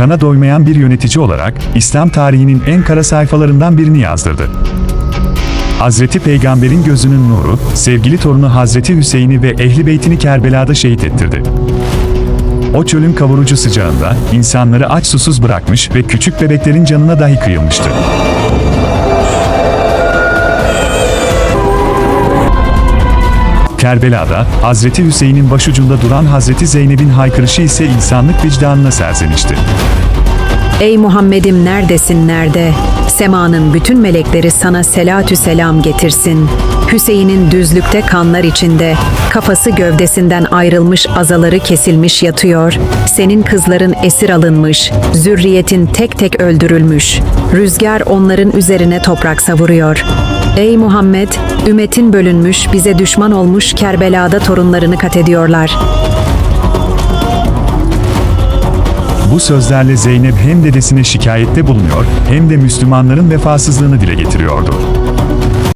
kana doymayan bir yönetici olarak İslam tarihinin en kara sayfalarından birini yazdırdı. Hazreti Peygamber'in gözünün nuru, sevgili torunu Hazreti Hüseyin'i ve Ehli Beytini Kerbela'da şehit ettirdi. O çölün kavurucu sıcağında insanları aç susuz bırakmış ve küçük bebeklerin canına dahi kıyılmıştı. Kerbela'da Hazreti Hüseyin'in başucunda duran Hazreti Zeynep'in haykırışı ise insanlık vicdanına serzenişti. Ey Muhammed'im neredesin nerede? Semanın bütün melekleri sana selatü selam getirsin. Hüseyin'in düzlükte kanlar içinde, kafası gövdesinden ayrılmış azaları kesilmiş yatıyor. Senin kızların esir alınmış, zürriyetin tek tek öldürülmüş. Rüzgar onların üzerine toprak savuruyor. Ey Muhammed, ümmetin bölünmüş, bize düşman olmuş Kerbela'da torunlarını katediyorlar. Bu sözlerle Zeynep hem dedesine şikayette bulunuyor hem de Müslümanların vefasızlığını dile getiriyordu.